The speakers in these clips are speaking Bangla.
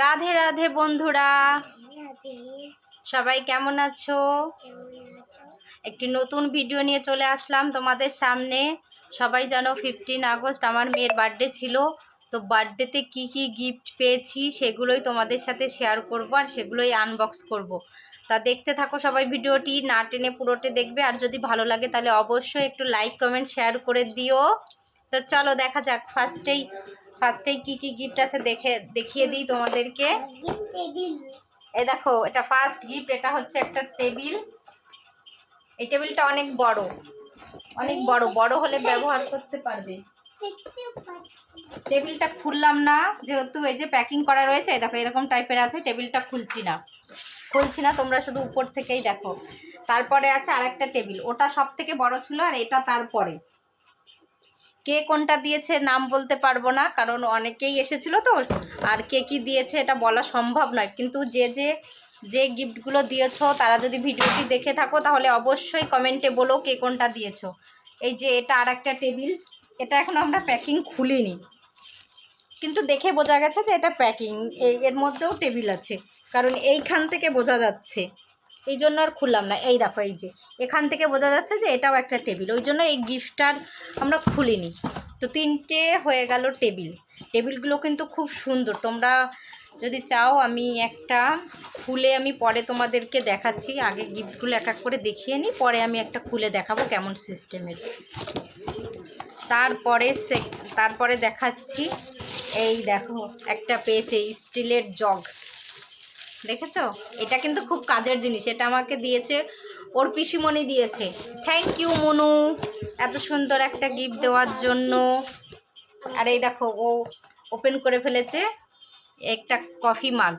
রাধে রাধে বন্ধুরা। সবাই কেমন আছো? একটি নতুন ভিডিও নিয়ে চলে আসলাম তোমাদের সামনে। সবাই জানো ফিফটিন আগস্ট আমার মেয়ের বার্থডে ছিল। তো বার্থডেতে কি কি গিফট পেয়েছি সেগুলোই তোমাদের সাথে শেয়ার করব আর সেগুলোই আনবক্স করব। তা দেখতে থাকো সবাই ভিডিওটি, না টেনে পুরোটে দেখবে। আর যদি ভালো লাগে তাহলে অবশ্যই একটু লাইক কমেন্ট শেয়ার করে দিও। তো চলো দেখা যাক ফার্স্টেই ফার্স্টেই কি কি গিফট আছে দেখে, দেখিয়ে দিই তোমাদেরকে। এই দেখো, এটা ফার্স্ট গিফট এটা হচ্ছে একটা টেবিল এই টেবিলটা অনেক বড়। অনেক বড়। বড় হলে ব্যবহার করতে পারবে। টেবিলটা খুললাম না, যেহেতু এই যে প্যাকিং করা রয়েছে দেখো, এরকম টাইপের আছে টেবিলটা খুলছি না। খুলছি না, তোমরা শুধু উপর থেকেই দেখো। তারপরে আছে আরেকটা টেবিল ওটা সব থেকে বড় ছিল আর এটা তারপরে। কে কোনটা দিয়েছে নাম বলতে পারব না, কারণ অনেকেই এসেছিল তো, আর কে কি দিয়েছে এটা বলা সম্ভব নয়। কিন্তু যে যে যে গিফটগুলো দিয়েছ, তারা যদি ভিডিওটি দেখে থাকো, তাহলে অবশ্যই কমেন্টে বলো কে কোনটা দিয়েছ। এই যে এটা আর একটা টেবিল, এটা এখন আমরা প্যাকিং খুলিনি। কিন্তু দেখে বোঝা গেছে যে এটা প্যাকিং এর মধ্যেও টেবিল আছে, কারণ এইখান থেকে বোঝা যাচ্ছে। এই জন্য আর খুললাম না। এই দেখো, এই যে। এখান থেকে বোঝা যাচ্ছে যে এটাও একটা টেবিল। ওই জন্য এই গিফটটার আমরা খুলিনি। তো তিনটে হয়ে গেল টেবিল। টেবিলগুলো কিন্তু খুব সুন্দর। তোমরা যদি চাও, আমি একটা খুলে আমি পরে তোমাদেরকে দেখাচ্ছি। আগে গিফটগুলো এক এক করে দেখিয়ে নিই। পরে আমি একটা খুলে দেখাবো কেমন সিস্টেমের তারপরে সে তারপরে দেখাচ্ছি। এই দেখো, একটা পেয়েছে, স্টিলের জগ। দেখেছ? এটা কিন্তু খুব কাজের জিনিস। এটা আমাকে দিয়েছে ওর পিসিমণি দিয়েছে। Thank you Monu. এত সুন্দর একটা গিফট দেওয়ার জন্য। আর এই দেখো ও ওপেন করে ফেলেছে একটা কফি মাগ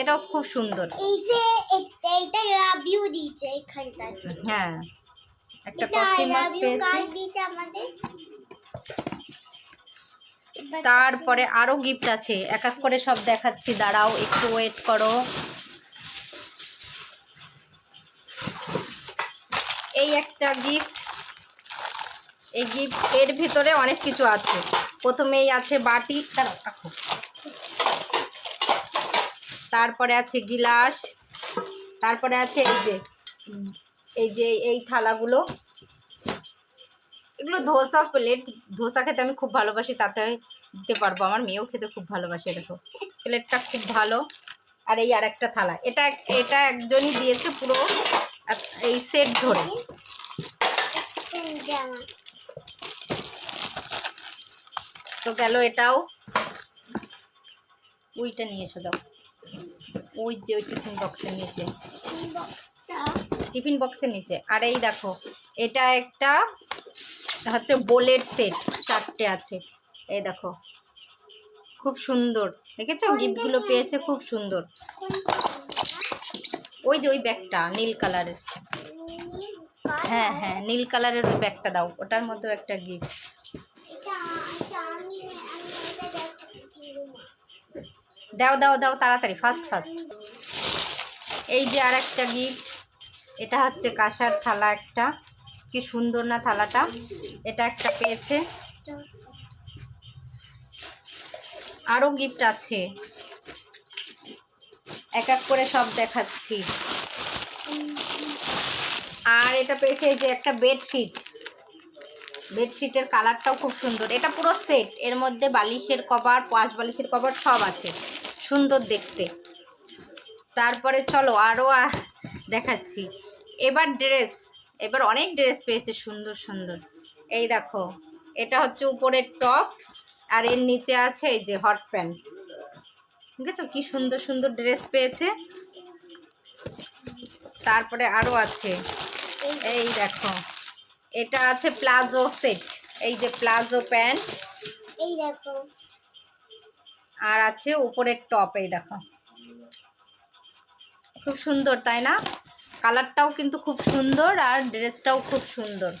এটাও খুব সুন্দর। এই যে এটা এটা লাভ ইউ দিয়েছে এখানটা হ্যাঁ একটা কফি মাগ পেয়েছে। আমাদের। তারপরে আরও গিফট আছে। এক এক করে সব দেখাচ্ছি। দাঁড়াও একটু ওয়েট করো। এই একটা গিফট এই গিফট এর ভিতরে অনেক কিছু আছে। প্রথমেই আছে বাটি। রাখো। তারপরে আছে গিলাস। তারপরে আছে এই যে এই যে এই থালাগুলো। এগুলো ধোসা প্লেট ধোসা খেতে আমি খুব ভালোবাসি তাতে দিতে পারব। আমার মেয়েও খেতে খুব ভালোবাসে দেখো। প্লেটটা খুব ভালো। আর এই আর একটা থালা। এটা এটা একজনই দিয়েছে পুরো এই সেট ধরে। তো গেল এটাও। ওইটা নিয়ে এসো দাও। ওই যে ওই টিফিন বক্সের নিচে। টিফিন বক্সের নিচে। আর এই দেখো এটা একটা হচ্ছে বোলের সেট চারটে আছে। এই দেখো। খুব সুন্দর। দেখেছ? গিফটগুলো পেয়েছে খুব সুন্দর। ওই যে ওই ব্যাগটা, নীল কালারের। হ্যাঁ হ্যাঁ নীল কালারের ওই ব্যাগটা দাও। ওটার মধ্যেও একটা গিফট। দাও দাও দাও, তাড়াতাড়ি ফাস্ট ফাস্ট এই যে আর একটা গিফট। এটা হচ্ছে কাঁসার থালা একটা। কি সুন্দর না থালাটা? এটা একটা পেয়েছে। আরও গিফট আছে। এক এক করে সব দেখাচ্ছি। আর এটা পেয়েছে যে একটা বেডশিট বেডশিটের কালারটাও খুব সুন্দর। এটা পুরো সেট এর মধ্যে বালিশের কভার পাঁচ বালিশের কভার সব আছে। সুন্দর দেখতে। তারপরে চলো আরও দেখাচ্ছি। এবার ড্রেস এবার অনেক ড্রেস পেয়েছে সুন্দর সুন্দর। এই দেখো এটা হচ্ছে উপরের টপ আর এর নিচে আছে এই যে হট প্যান্ট ঠিক আছে কি সুন্দর সুন্দর ড্রেস পেয়েছে। তারপরে আরও আছে এই দেখো এটা আছে প্লাজো সেট এই যে প্লাজো প্যান্ট। এই দেখো। আর আছে উপরের টপ এই দেখো। খুব সুন্দর তাই না? কালারটাও কিন্তু খুব সুন্দর আর ড্রেসটাও খুব সুন্দর।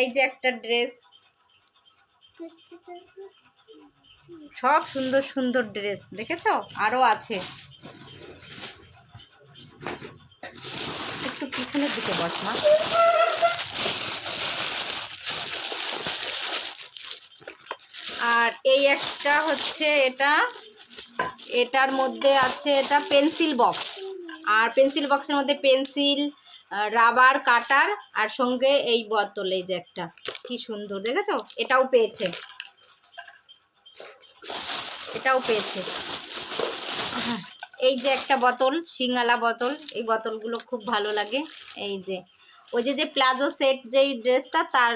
এই যে একটা ড্রেস। সব সুন্দর সুন্দর ড্রেস, দেখেছ? আরও আছে। একটু পিছনের দিকে বস, মা। আর এই একটা হচ্ছে এটা, এটার মধ্যে আছে এটা পেন্সিল বক্স। আর পেন্সিল বক্সের মধ্যে পেন্সিল রাবার, কাটার আর সঙ্গে এই বোতল, এই যে একটা। কি সুন্দর, দেখেছ? এটাও পেয়েছে। এটাও পেয়েছে। এই যে একটা বোতল, সিঙ্গালা বোতল, এই বোতলগুলো খুব ভালো লাগে। এই যে, ওই যে যে প্লাজো সেট যেই ড্রেসটা, তার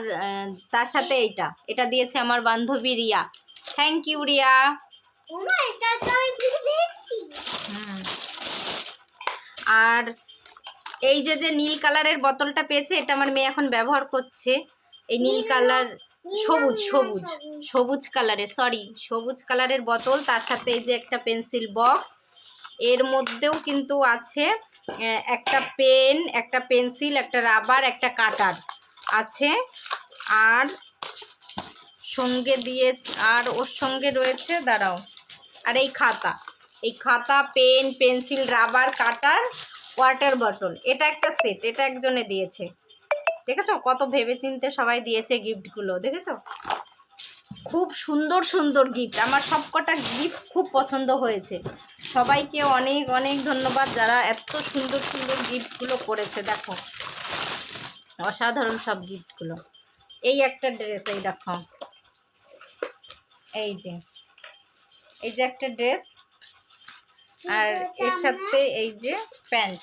তার সাথে এইটা। এটা দিয়েছে আমার বান্ধবী রিয়া। থ্যাংক ইউ রিয়া ওমা এটা তো আমি ভুলে পেয়েছি হুম। আর এই যে যে নীল কালারের বোতলটা পেয়েছে এটা আমার মেয়ে এখন ব্যবহার করছে। এই নীল কালার সবুজ সবুজ সবুজ। কালারের সরি সবুজ কালারের বোতল তার সাথে এই যে একটা পেন্সিল বক্স। এর মধ্যেও কিন্তু আছে একটা পেন একটা পেন্সিল একটা রাবার একটা কাটার আছে। আর সঙ্গে দিয়ে আর ওর সঙ্গে রয়েছে দাঁড়াও আর এই খাতা। এই খাতা pen pencil rubber cutter water bottle. এটা একটা সেট, এটা একজনে দিয়েছে। দেখেছ? কত ভেবেচিন্তে সবাই দিয়েছে গিফটগুলো, দেখেছ? খুব সুন্দর সুন্দর গিফট। আমার সবকটা গিফট খুব পছন্দ হয়েছে। সবাইকে অনেক অনেক ধন্যবাদ যারা এত সুন্দর সুন্দর গিফটগুলো করেছে। দেখো, অসাধারণ সব গিফটগুলো। এই একটা ড্রেস, এই দেখো। এই যে এই যে একটা ড্রেস। আর এর সাথে এই যে প্যান্ট।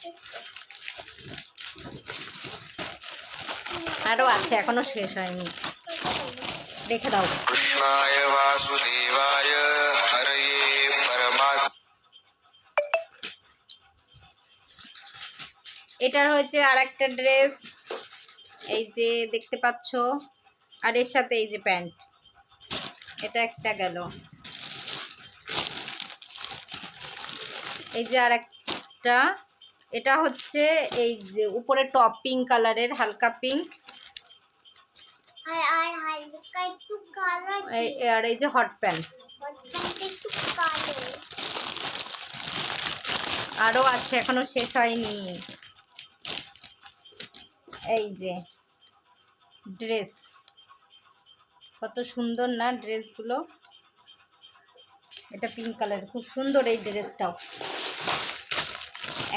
আরও আছে এখনও শেষ হয়নি। দেখে দাও। এটার হচ্ছে আর একটা ড্রেস। এই যে দেখতে পাচ্ছ। আর এর সাথে এই যে প্যান্ট। এটা একটা গেল। এই যে আর একটা এটা হচ্ছে এই যে উপরে টপ পিঙ্ক কালারের হালকা পিঙ্ক আর আর আর এই যে হট প্যান্ট আরও আছে এখনও শেষ হয়নি। এই যে ড্রেস কত সুন্দর না ড্রেসগুলো এটা পিঙ্ক কালার খুব সুন্দর এই ড্রেসটাও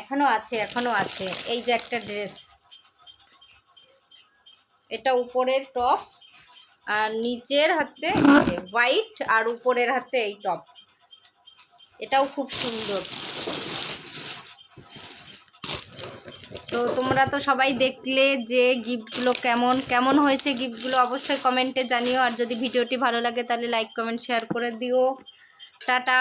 এখনও আছে এখনও আছে। এই যে একটা ড্রেস। এটা উপরের টপ, আর নিচের হচ্ছে হোয়াইট, আর উপরের হচ্ছে এই টপ। এটাও খুব সুন্দর। তো তোমরা তো সবাই দেখলে যে গিফটগুলো কেমন কেমন হয়েছে গিফটগুলো অবশ্যই কমেন্টে জানিও। আর যদি ভিডিওটি ভালো লাগে তাহলে লাইক, কমেন্ট, শেয়ার করে দিও। টাটা।